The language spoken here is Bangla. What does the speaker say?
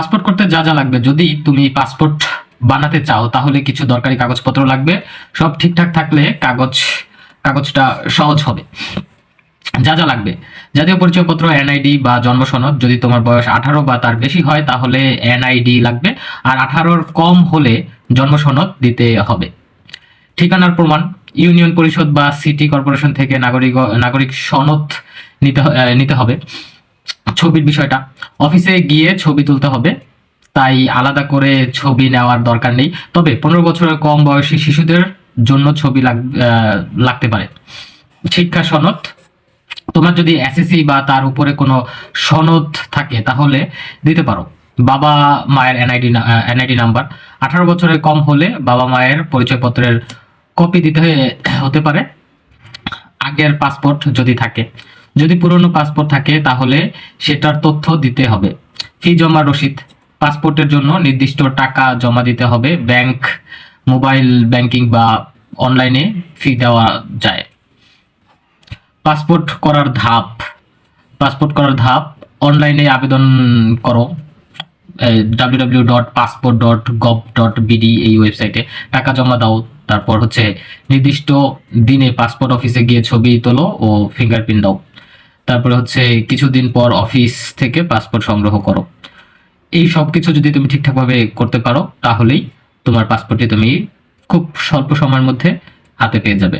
পাসপোর্ট করতে যা যা লাগবে। যদি তুমি পাসপোর্ট বানাতে চাও, তাহলে কিছু দরকারি কাগজপত্র লাগবে। সব ঠিকঠাক থাকলে কাগজ, কাগজটা সহজ হবে। যা যা লাগবে। জাতীয় পরিচয়পত্র এনআইডি বা জন্ম সনদ, যদি তোমার বয়স আঠারো বা তার বেশি হয়, তাহলে এনআইডি লাগবে। আর আঠারোর কম হলে জন্ম সনদ দিতে হবে। ঠিকানার প্রমাণ, ইউনিয়ন পরিষদ বা সিটি কর্পোরেশন থেকে নাগরিক নাগরিক সনদ নিতে নিতে হবে। ছবির বিষয়টা। অফিসে গিয়ে ছবি তুলতে হবে, তাই আলাদা করে ছবি নেওয়ার দরকার নেই। তবে পনেরো বছরের কম বয়সী শিশুদের জন্য ছবি লাগতে পারে। শিক্ষা সনদ, তোমার যদি এসএসসি বা তার উপরে কোনো সনদ থাকে, তাহলে দিতে পারো। বাবা মায়ের এনআইডি এনআইডি নাম্বার। আঠারো বছরের কম হলে বাবা মায়ের পরিচয়পত্রের কপি দিতে হতে পারে। আগের পাসপোর্ট যদি থাকে। যদি পুরনো পাসপোর্ট থাকে, তাহলে সেটার তথ্য দিতে হবে। ফি জমা রসিদ পাসপোর্টের জন্য নির্দিষ্ট টাকা জমা দিতে হবে ব্যাংক মোবাইল ব্যাংকিং বা অনলাইনে ফি দেওয়া যায়। পাসপোর্ট করার ধাপ পাসপোর্ট করার ধাপ অনলাইনে আবেদন করো। W dot passport dot gov dot BD এই ওয়েবসাইটে টাকা জমা দাও, তারপর হচ্ছে নির্দিষ্ট দিনে পাসপোর্ট অফিসে গিয়ে ছবি তোলো ও ফিঙ্গারপ্রিন্ট দাও। তারপরে হচ্ছে কিছুদিন পর অফিস থেকে পাসপোর্ট সংগ্রহ করো। এই সব কিছু যদি তুমি ঠিকঠাকভাবে করতে পারো, তাহলেই তোমার পাসপোর্টটি তুমি খুব স্বল্প সময়ের মধ্যে হাতে পেয়ে যাবে।